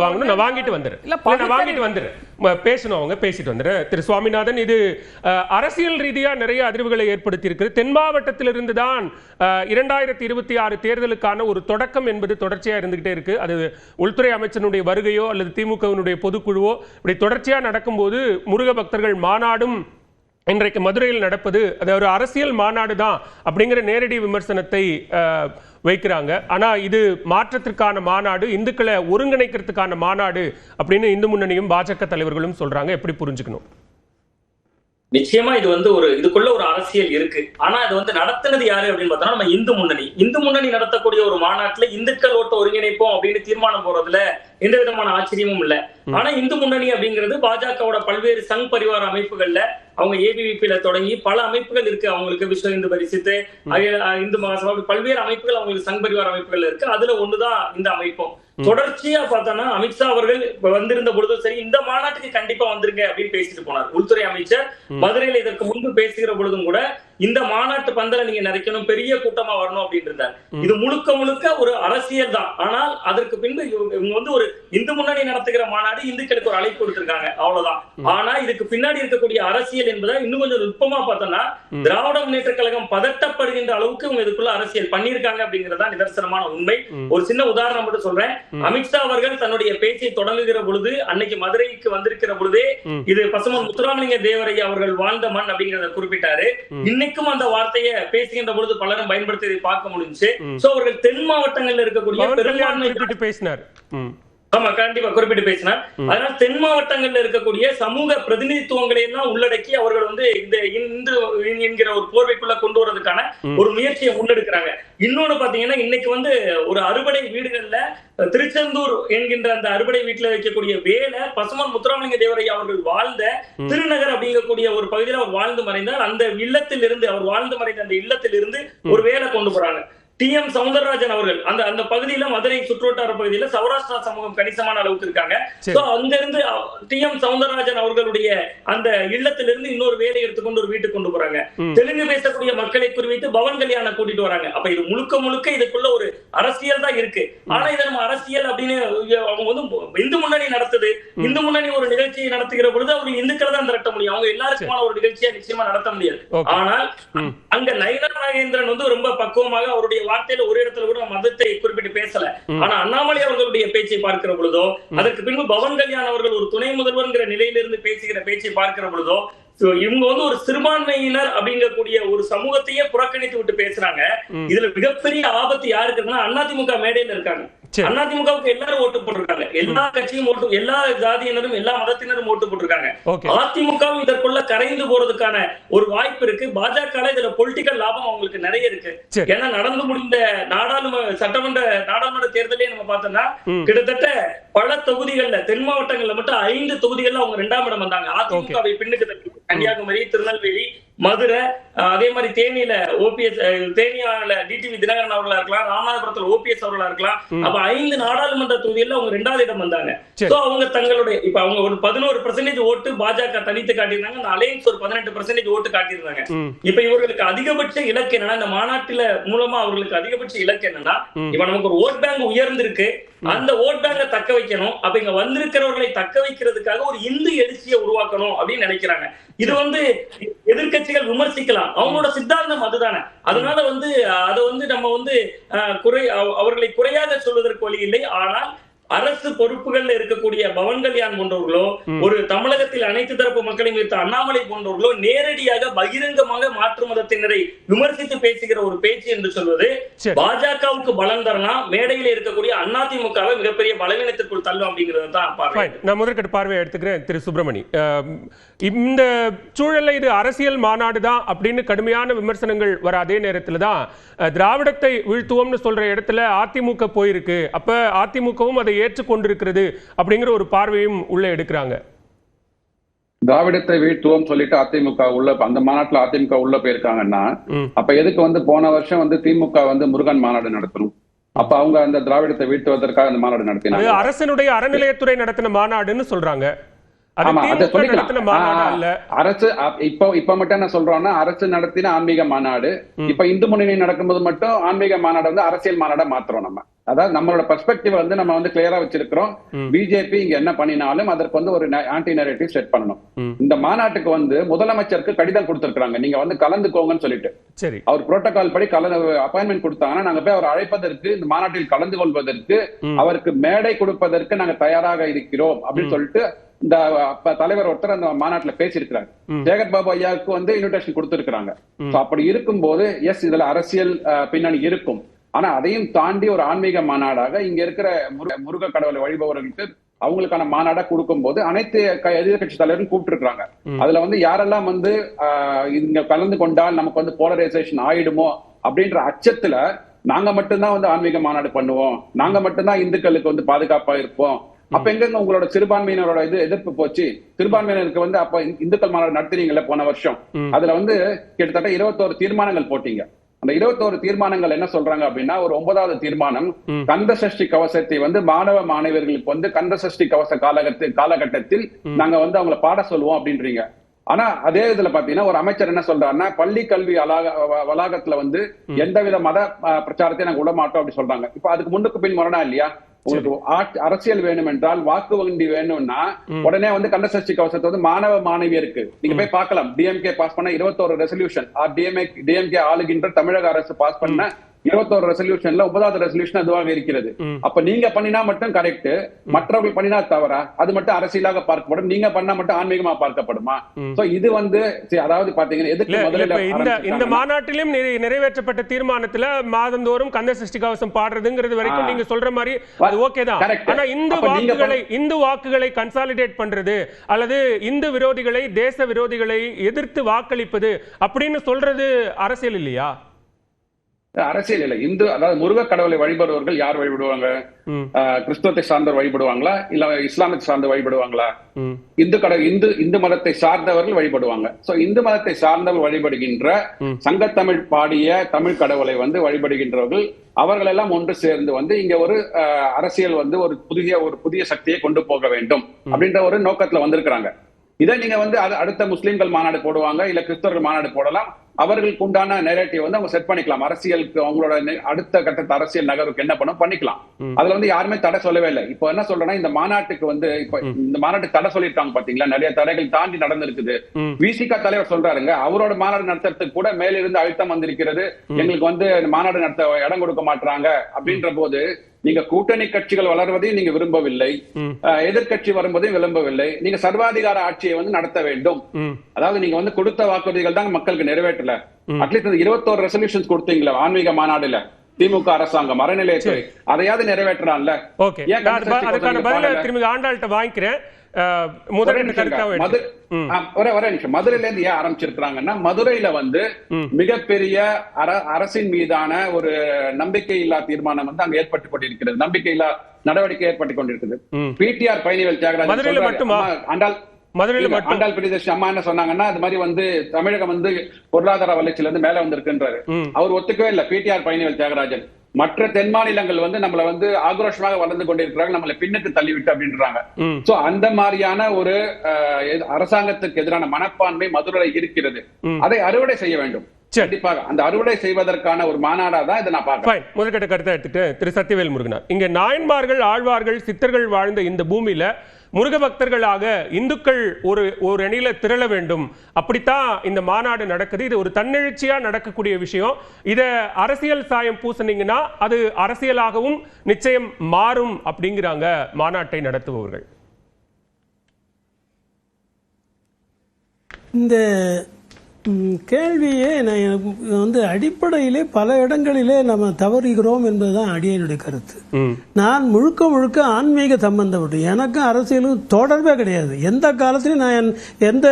வாங்கணும் நான் வாங்கிட்டு வந்துடுறேன். இல்ல, இல்ல, நான் வாங்கிட்டு வந்துடுறேன். பேசணும் அவங்க பேசிட்டு வந்துடுறேன். திரு சுவாமிநாதன் இது அரசியல் ரீதியா நிறைய அதிர்வுகளை ஏற்படுத்தி இருக்கு தென் மாவட்டத்திலிருந்து தான் இரண்டாயிரத்தி இருபத்தி ஆறு தேர்தலுக்கான ஒரு தொடக்கம் என்பது தொடர்ச்சியா இருந்துகிட்டே இருக்கு. அது உள்துறை அமைச்சனுடைய வருகையோ அல்லது திமுகவினுடைய பொதுக்குழுவோ இப்படி தொடர்ச்சியா நடக்கும்போது முருக பக்தர்கள் மாநாடும் இன்றைக்கு மதுரையில் நடப்பது அது ஒரு அரசியல் மாநாடு தான் அப்படிங்கிற நேரடி விமர்சனத்தை வைக்கிறாங்க. ஆனா இது மாற்றத்திற்கான மாநாடு இந்துக்களை ஒருங்கிணைக்கிறதுக்கான மாநாடு அப்படின்னு இந்து முன்னணியும் பாஜக தலைவர்களும் சொல்றாங்க. எப்படி புரிஞ்சுக்கணும்? நிச்சயமா இது வந்து ஒரு இதுக்குள்ள ஒரு அரசியல் இருக்கு. ஆனா இது வந்து நடத்துனது யாரு அப்படின்னு பார்த்தோம்னா நம்ம இந்து முன்னணி. இந்து முன்னணி நடத்தக்கூடிய ஒரு மாநாட்டுல இந்துக்கள் ஓட்ட ஒருங்கிணைப்போம் அப்படின்னு தீர்மானம் போறதுல எந்த விதமான ஆச்சரியமும் இல்ல. ஆனா இந்து முன்னணி அப்படிங்கிறது பாஜகவோட பல்வேறு சங் பரிவார அமைப்புகள்ல அவங்க ஏபிவிபில தொடங்கி பல அமைப்புகள் இருக்கு. அவங்களுக்கு விஸ்வ இந்து பரிசுத்து இந்து மகாசபா பல்வேறு அமைப்புகள் அவங்களுக்கு சங் பரிவார அமைப்புகள் இருக்கு. அதுல ஒண்ணுதான் இந்த அமைப்பும். தொடர்ச்சியா பார்த்தோம்னா அமித்ஷா அவர்கள் இப்ப வந்திருந்த பொழுதும் சரி இந்த மாநாட்டுக்கு கண்டிப்பா வந்துருங்க அப்படின்னு பேசிட்டு போனார். உள்துறை அமைச்சர் மதுரையில இதற்கு முன்பு பேசுகிற பொழுதும் கூட இந்த மாநாட்டு பந்தல நீங்க நிறைக்கணும் பெரிய கூட்டமா வரணும் அப்படின்னு இருந்தார் இது முழுக்க முழுக்க ஒரு அரசியல் தான். ஆனால் அதற்கு பின்பு இவங்க வந்து ஒரு இந்து முன்னணி நடத்துகிற மாநாடு இந்துக்களுக்கு ஒரு அழைப்பு கொடுத்திருக்காங்க. அவ்வளவுதான். ஆனா இதுக்கு பின்னாடி இருக்கக்கூடிய அரசியல் என்பதை இன்னும் கொஞ்சம் நுட்பமா பார்த்தோம்னா திராவிட முன்னேற்ற கழகம் பதட்டப்படுகின்ற அளவுக்கு இவங்க இதுக்குள்ள அரசியல் பண்ணியிருக்காங்க அப்படிங்கறதா நிதர்சனமான உண்மை. ஒரு சின்ன உதாரணம் மட்டும் சொல்றேன். அமித்ஷா அவர்கள் தன்னுடைய பேச்சை தொடங்குகிற பொழுது அன்னைக்கு மதுரைக்கு வந்திருக்கிற பொழுதே. இது பசுமன் முத்துராமலிங்க தேவரையா அவர்கள் வாழ்ந்த மண் அப்படிங்கறத குறிப்பிட்டாரு. இன்னைக்கும் அந்த வார்த்தையை பேசுகின்ற பொழுது பலரும் பயன்படுத்தியதை பார்க்க முடிஞ்சுச்சு. ம். சோ அவர்கள் தென் மாவட்டங்கள்ல இருக்கக்கூடிய பெரும்பான்மை பேசினார். ஆமா கண்டிப்பா குறிப்பிட்டு பேசினார் அதனால தென் மாவட்டங்கள்ல இருக்கக்கூடிய சமூக பிரதிநிதித்துவங்களை எல்லாம் உள்ளடக்கி அவர்கள் வந்து இந்த இந்து என்கிற ஒரு போர்வைக்குள்ள கொண்டு வரதுக்கான ஒரு முயற்சியை முன்னெடுக்கிறாங்க. இன்னொன்னு பாத்தீங்கன்னா இன்னைக்கு வந்து ஒரு அறுபடை வீடுகள்ல திருச்செந்தூர் என்கின்ற அந்த அறுபடை வீட்டுல வைக்கக்கூடிய வேலை பசுமன் முத்துராமலிங்க தேவரையா அவர்கள் வாழ்ந்த திருநகர் அப்படிங்கக்கூடிய ஒரு பகுதியில் அவர் வாழ்ந்து மறைந்தார். அந்த இல்லத்தில் இருந்து அவர் வாழ்ந்து மறைந்த அந்த இல்லத்தில் இருந்து ஒரு வேலை கொண்டு போறாங்க. டி எம் சவுந்தரராஜன் அவர்கள் அந்த அந்த பகுதியில மதுரை சுற்றுவட்டார பகுதியில சௌராஷ்டிரா சமூகம் கணிசமான அளவுக்கு இருக்காங்க. சரி. So, அங்க இருந்து டி எம் சவுந்தரராஜன் அவர்களுடைய அந்த இல்லத்திலிருந்து இன்னொரு வேலை எடுத்துக்கொண்டு ஒரு வீட்டுக்கு கொண்டு போறாங்க. தெலுங்கு பேசக்கூடிய மக்களை குறிவைத்து பவன் கல்யாண கூட்டிட்டு வராங்க. அப்ப இது முழுக்க முழுக்க இதுக்குள்ள ஒரு அரசியல் தான் இருக்கு. ஆனா இதை நம்ம அரசியல் அப்படின்னு அவங்க வந்து இந்து முன்னணி நடத்துது. இந்து முன்னணி ஒரு நிகழ்ச்சியை நடத்துகிற பொழுது அவங்க இந்துக்களை தான் திரட்ட முடியும். அவங்க எல்லாருக்குமான ஒரு நிகழ்ச்சியா நிச்சயமா நடத்த முடியாது. ஆனால். அங்க நயினா நாகேந்திரன் வந்து ரொம்ப பக்குவமாக அவருடைய வார்த்தையில ஒரு இடத்துல கூட மதத்தை குறிப்பிட்டு பேசல. ஆனா அண்ணாமலை அவர்களுடைய பேச்சை பார்க்கிற பொழுதோ அதற்கு பின்பு பவன் கல்யாண் அவர்கள் ஒரு துணை முதல்வர்ங்கிற நிலையிலிருந்து பேசுகிற பேச்சை பார்க்கிற பொழுதோ இவங்க வந்து ஒரு சிறுபான்மையினர் அப்படிங்கக்கூடிய ஒரு சமூகத்தையே புறக்கணித்து விட்டு பேசுறாங்க. இதுல மிகப்பெரிய ஆபத்து யாருக்கு இருக்குன்னா அதிமுக மேடையில இருக்காங்க. அதிமுகவுக்கு எல்லாரும் ஓட்டு போட்டிருக்காங்க. எல்லா கட்சியும் ஓட்டு எல்லா ஜாதியினரும் எல்லா மதத்தினரும் ஓட்டு போட்டிருக்காங்க. அதிமுகவும் இதற்குள்ள கரைந்து போறதுக்கான ஒரு வாய்ப்பு இருக்கு. பாஜக இதுல பொலிட்டிக்கல் லாபம் அவங்களுக்கு நிறைய இருக்கு. ஏன்னா நடந்து முடிந்த நாடாளுமன்ற சட்டமன்ற நாடாளுமன்ற தேர்தலே நம்ம பார்த்தோம்னா. கிட்டத்தட்ட பல தொகுதிகள்ல தென் மாவட்டங்கள்ல மட்டும் ஐந்து தொகுதிகள்ல அவங்க ரெண்டாம் இடம் வந்தாங்க. அதிமுகவை பின்னுக்கு தள்ளி கன்னியாகுமரி திருநெல்வேலி மதுரை அதே மாதிரி தேனியில ஓபிஎஸ் தேனியால டிடிவி தினகரன் அவர்களா இருக்கலாம் ராமநாதபுரத்துல ஓபிஎஸ் அவர்களா இருக்கலாம். அப்ப ஐந்து நாடாளுமன்ற தொகுதியில அவங்க ரெண்டாவது இடம் வந்தாங்க. சோ அவங்க தங்களுடைய இப்ப அவங்க ஒரு பதினோரு பெர்சன்டேஜ் ஓட்டு பாஜக தனித்து காட்டியிருந்தாங்க. அந்த அலையன்ஸ் ஒரு பதினெட்டு பெர்சன்டேஜ் ஓட்டு காட்டியிருந்தாங்க. இப்ப இவர்களுக்கு அதிகபட்ச இலக்கு என்னன்னா இந்த மாநாட்டுல மூலமா அவர்களுக்கு அதிகபட்ச இலக்கு என்னன்னா இப்ப நமக்கு ஒரு ஓட் பேங்க் உயர்ந்திருக்கு. அந்த ஓட் பேங்க தக்க வைக்கணும். அப்ப இங்க வந்திருக்கிறவர்களை தக்க வைக்கிறதுக்காக ஒரு இந்து எழுச்சியை உருவாக்கணும் அப்படின்னு நினைக்கிறாங்க. இது வந்து எதிர்க்கட்சிகள் விமர்சிக்கலாம். அவங்களோட சித்தாந்தம் அதுதானே. அதனால வந்து அதை வந்து நம்ம வந்து குறை அவ- அவர்களை குறையாக சொல்வதற்கு வழி இல்லை. ஆனால் அரசு பொறுப்புகள்ல இருக்கக்கூடிய பவன் கல்யாண் போன்றவர்களோ ஒரு தமிழகத்தில் அனைத்து தரப்பு மக்களையும் வைத்த அண்ணாமலை போன்றவர்களோ நேரடியாக பகிரங்கமாக மாற்று மதத்தினரை விமர்சித்து பேசுகிற ஒரு பேச்சு என்று சொல்வது. பாஜகவுக்கு பலம் தரலாம் மேடையில் இருக்கக்கூடிய அதிமுகவை மிகப்பெரிய பலவீனத்திற்குள் தள்ளும் அப்படிங்கிறது தான் பார்வை. நான் முதற்கட்டு பார்வையை எடுத்துக்கிறேன் திரு சுப்பிரமணி. இந்த சூழல்ல இது அரசியல் மாநாடு தான் அப்படின்னு கடுமையான விமர்சனங்கள் வர அதே நேரத்தில் தான் திராவிடத்தை வீழ்த்துவோம்னு சொல்ற இடத்துல அதிமுக போயிருக்கு. அப்ப அதிமுகவும் அதை ஏற்றுக்கொண்டிருக்கிறது அப்படிங்கிற ஒரு பார்வையும் உள்ள எடுக்கிறாங்க. திராவிடத்தை வீழ்த்துவோம் சொல்லிட்டு அதிமுக உள்ள அந்த மாநாட்டுல அதிமுக உள்ள போயிருக்காங்கன்னா. அப்ப எதுக்கு வந்து போன வருஷம் வந்து திமுக வந்து முருகன் மாநாடு நடத்தணும்? அப்ப அவங்க அந்த திராவிடத்தை வீழ்த்துவதற்காக அந்த மாநாடு நடத்தினாங்க. அரசனுடைய அறநிலையத்துறை நடத்தின மாநாடுன்னு சொல்றாங்க. அரசு இப்போ இப்ப மட்டும் என்ன சொல்றோம்னா அரசு நடத்தின ஆன்மீக மாநாடு. இப்ப இந்து முன்னணி நடக்கும்போது மட்டும் ஆன்மீக மாநாடு வந்து அரசியல் மாநாடா மாத்துறோம் நம்ம. அதாவது நம்மளோட பெர்ஸ்பெக்டிவ் வந்து நம்ம வந்து கிளியரா வச்சிருக்கிறோம். பிஜேபி இங்க என்ன பண்ணினாலும் அதற்கு வந்து ஒரு ஆன்டி நரேட்டிவ் செட் பண்ணணும். இந்த மாநாட்டுக்கு வந்து முதலமைச்சருக்கு கடிதம் கொடுத்திருக்காங்க நீங்க வந்து கலந்துக்கோங்கன்னு சொல்லிட்டு. சரி. அவர் புரோட்டோகால் படி கலந்து அப்பாயின்மெண்ட் கொடுத்தாங்கன்னா நாங்க போய் அவர் அழைப்பதற்கு இந்த மாநாட்டில் கலந்து கொள்வதற்கு அவருக்கு மேடை கொடுப்பதற்கு நாங்க தயாராக இருக்கிறோம் அப்படின்னு சொல்லிட்டு இந்த அப்ப தலைவர் ஒருத்தர் அந்த மாநாட்டுல பேசியிருக்கிறார். சேகர் பாபு ஐயாவுக்கு வந்து இன்விடேஷன் கொடுத்திருக்கிறாங்க. அப்படி இருக்கும்போது எஸ் இதுல அரசியல் பின்னணி இருக்கும். ஆனா அதையும் தாண்டி ஒரு ஆன்மீக மாநாடாக இங்க இருக்கிற முருக முருக கடவுளை வழிபவர்களுக்கு அவங்களுக்கான மாநாடா கொடுக்கும்போது அனைத்து க- எதிர்க்கட்சி தலைவரும் கூப்பிட்டு அதுல வந்து யாரெல்லாம் வந்து இங்க கலந்து கொண்டால் நமக்கு வந்து போலரைசேஷன் ஆயிடுமோ அப்படின்ற அச்சத்துல நாங்க மட்டும்தான் வந்து ஆன்மீக மாநாடு பண்ணுவோம். நாங்க மட்டும்தான் இந்துக்களுக்கு வந்து பாதுகாப்பா இருப்போம். அப்ப எங்க உங்களோட சிறுபான்மையினரோட இது எதிர்ப்பு போச்சு? சிறுபான்மையினருக்கு வந்து அப்ப இந்துக்கள் மாநாடு நடத்துறீங்கல்ல போன வருஷம். அதுல வந்து கிட்டத்தட்ட இருபத்தோரு தீர்மானங்கள் போட்டீங்க. அந்த இருபத்தோரு தீர்மானங்கள் என்ன சொல்றாங்க அப்படின்னா ஒரு ஒன்பதாவது தீர்மானம் கந்த சஷ்டி கவசத்தை வந்து மாணவ மாணவர்களுக்கு வந்து கந்த சஷ்டி கவச காலகட்ட காலகட்டத்தில் நாங்க வந்து அவங்கள பாட சொல்லுவோம் அப்படின்றீங்க. ஆனா அதே இதுல பாத்தீங்கன்னா ஒரு அமைச்சர் என்ன சொல்றாருன்னா பள்ளி கல்வி அலாக வளாகத்துல வந்து எந்தவித மத பிரச்சாரத்தையும் நாங்க விட மாட்டோம் அப்படி சொல்றாங்க. இப்ப அதுக்கு முன்னுக்கு பின் முரணா இல்லையா? உங்களுக்கு அரசியல் வேணும் என்றால் வாக்கு வண்டி வேணும்னா உடனே வந்து கண்டசஷ்டி கவசத்தை வந்து மாணவ மாணவியருக்கு நீங்க போய் பார்க்கலாம். டிஎம்கே பாஸ் பண்ண இருபத்தோரு ரெசல்யூஷன் டிஎம்ஏ டிஎம்கே ஆளுகின்ற தமிழக அரசு பாஸ் பண்ண இருபத்தோரு ரெசல்யூஷன்ல ஒன்பதாவது ரெசல்யூஷன் அதுவாக இருக்கிறது. அப்ப நீங்க பண்ணினா மட்டும் கரெக்ட் மற்றவர்கள் பண்ணினா தவறா? அது மட்டும் அரசியலாக பார்க்கப்படும். நீங்க பண்ணா மட்டும் ஆன்மீகமா பார்க்கப்படுமா? சோ இது வந்து சரி, அதாவது பாத்தீங்கன்னா எதுக்கு முதல்ல இந்த இந்த மாநாட்டிலும் நிறை- நிறைவேற்றப்பட்ட தீர்மானத்துல மாதந்தோறும் கந்த சஷ்டி கவசம் பாடுறதுங்கிறது வரைக்கும். நீங்க சொல்ற மாதிரி அது ஓகே தான். ஆனா இந்து வாக்குகளை இந்து வாக்குகளை கன்சாலிடேட் பண்றது அல்லது இந்து விரோதிகளை தேச விரோதிகளை எதிர்த்து வாக்களிப்பது அப்படின்னு சொல்றது அரசியல் இல்லையா? அரசியல் இல்ல. இந்து அதாவது முருக கடவுளை வழிபடுவர்கள் யார் வழிபடுவாங்க? கிறிஸ்துவத்தை சார்ந்தவர் வழிபடுவாங்களா? இல்ல இஸ்லாமத்தை சார்ந்த வழிபடுவாங்களா. இந்து கடவுள் இந்து இந்து மதத்தை சார்ந்தவர்கள் வழிபடுவாங்க. சோ இந்து மதத்தை சார்ந்தவர் வழிபடுகின்ற சங்கத்தமிழ் பாடிய தமிழ் கடவுளை வந்து வழிபடுகின்றவர்கள் அவர்கள் எல்லாம் ஒன்று சேர்ந்து வந்து இங்க ஒரு அரசியல் வந்து ஒரு புதிய ஒரு புதிய சக்தியை கொண்டு போக வேண்டும் அப்படின்ற ஒரு நோக்கத்துல வந்திருக்கிறாங்க. இதை நீங்க வந்து அது அடுத்த முஸ்லிம்கள் மாநாடு போடுவாங்க இல்ல கிறிஸ்தவர்கள் மாநாடு போடலாம். அவர்களுக்கு உண்டான நெரேட்டிவ் வந்து அவங்க செட் பண்ணிக்கலாம். அரசியலுக்கு அவங்களோட அடுத்த கட்டத்து அரசியல் நகருக்கு என்ன பண்ணும் பண்ணிக்கலாம். அதுல வந்து யாருமே தடை சொல்லவே இல்லை. இப்போ என்ன சொல்றேன்னா இந்த மாநாட்டுக்கு வந்து இப்ப இந்த மாநாட்டுக்கு தடை சொல்லியிருக்காங்க பாத்தீங்களா? நிறைய தடைகள் தாண்டி நடந்திருக்குது. விசிக தலைவர் சொல்றாருங்க அவரோட மாநாடு நடத்துறதுக்கு கூட மேலிருந்து அழுத்தம் வந்திருக்கிறது. எங்களுக்கு வந்து மாநாடு நடத்த இடம் கொடுக்க மாட்டாங்க அப்படின்ற போது நீங்க கூட்டணி கட்சிகள் வளர்வதையும் நீங்க விரும்பவில்லை. எதிர்க்கட்சி வரும்போதையும் விரும்பவில்லை. நீங்க சர்வாதிகார ஆட்சியை வந்து நடத்த வேண்டும். அதாவது நீங்க வந்து கொடுத்த வாக்குறுதிகள் தான் மக்களுக்கு நிறைவேற்றல. அட்லீஸ்ட் இந்த இருபத்தோரு ரெசல்யூஷன்ஸ் கொடுத்தீங்களா ஆன்மீக மாநாடுல. திமுக அரசாங்கம் அறநிலையத்துறை. அதையாவது நிறைவேற்றலாம்ல? ஓகே. அதுக்கான பதில? திரும்பி ஆண்டாள்கிட்ட வாங்கிக்கிறேன். மதுரையில இருந்து ஏன் ஆரம்பிச்சிருக்காங்கன்னா மதுரையில வந்து மிகப்பெரிய அர அரசின் மீதான ஒரு நம்பிக்கை இல்லா தீர்மானம் வந்து அங்க ஏற்பட்டு கொண்டிருக்கிறது. நம்பிக்கை இல்லா நடவடிக்கை ஏற்பட்டு கொண்டிருக்குது. ம். பிடிஆர் பயணிகள்? அம்மா, ஆண்டாள் மதுரையில ஆண்டாள் பிரியதர்ஷினி அம்மா என்ன சொன்னாங்கன்னா அது மாதிரி வந்து தமிழகம் வந்து பொருளாதார வளர்ச்சியில இருந்து மேல வந்திருக்குன்றாரு. அவர் ஒத்துக்கவே இல்ல பிடிஆர் பயணிகள் தியாகராஜன். மற்ற தென் மாநிலங்கள் வந்து நம்மள வந்து ஆக்ரோஷமாக வளர்ந்து கொண்டிருக்கிறாங்க நம்மளை பின்னுக்கு தள்ளிவிட்டு அப்படின்றாங்க. சோ அந்த மாதிரியான ஒரு அரசாங்கத்துக்கு எதிரான மனப்பான்மை மதுரையில் இருக்கிறது. அதை அறுவடை செய்ய வேண்டும். கண்டிப்பாக. அந்த அறுவடை செய்வதற்கான ஒரு மாநாடா தான் இதை நான் பார்க்கிறேன். முதற்கட்ட கருத்தை எடுத்துட்டு திரு சத்யவேல் முருகனார் இங்க நாயன்மார்கள் ஆழ்வார்கள் சித்தர்கள் வாழ்ந்த இந்த பூமியில முருக பக்தர்களாக இந்துக்கள் ஒரு ஒரு அணியில திரள வேண்டும். அப்படித்தான் இந்த மாநாடு நடக்குது. இது ஒரு தன்னெழுச்சியா நடக்கக்கூடிய விஷயம். இத அரசியல் சாயம் பூசுனீங்கன்னா அது அரசியலாகவும் நிச்சயம் மாறும் அப்படிங்கிறாங்க மாநாட்டை நடத்துபவர்கள். இந்த கேள்வியே நான் எனக்கு வந்து அடிப்படையிலே பல இடங்களிலே நம்ம தவறுகிறோம் என்பதுதான் அடியனுடைய கருத்து. நான் முழுக்க முழுக்க ஆன்மீக சம்பந்தப்பட்டு எனக்கும் அரசியலும் தொடர்பே கிடையாது. எந்த காலத்திலும் நான் எந்த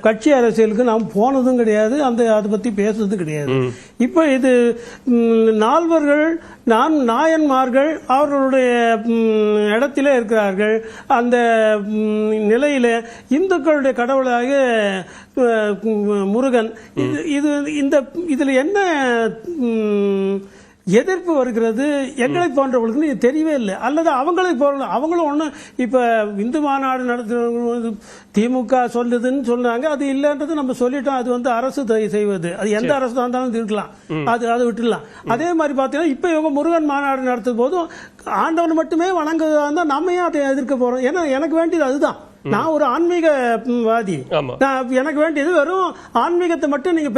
கட்சி அரசியலுக்கு நான் போனதும் கிடையாது. அந்த அதை பற்றி பேசுறதும் கிடையாது. இப்போ இது நால்வர்கள் நான் நாயன்மார்கள் அவர்களுடைய இடத்திலே இருக்கிறார்கள். அந்த நிலையில இந்துக்களுடைய கடவுளாக முருகன் இது இது இந்த இதில் என்ன எதிர்ப்பு வருகிறது எங்களை போன்றவர்களுக்கு தெரியவே இல்லை. அல்லது அவங்களை போல அவங்களும் ஒன்று இப்போ இந்து மாநாடு நடத்துறது திமுக சொல்லுதுன்னு சொன்னாங்க அது இல்லைன்றது நம்ம சொல்லிட்டோம் அது வந்து அரசு செய்வது. அது எந்த அரசு இருந்தாலும் இருக்கலாம். அது அதை விட்டுடலாம். அதே மாதிரி பார்த்தீங்கன்னா இப்போ இவங்க முருகன் மாநாடு நடத்தும் போதும் ஆண்டவன் மட்டுமே வணங்குவதா இருந்தால் நம்ம ஏன் அதை எதிர்க்க போகிறோம் ஏன்னா எனக்கு வேண்டியது அதுதான். நான் ஒரு ஆன்மீகவாதி. நான் எனக்கு வேண்டியது வெறும் ஆன்மீகத்தை மட்டும் நீங்க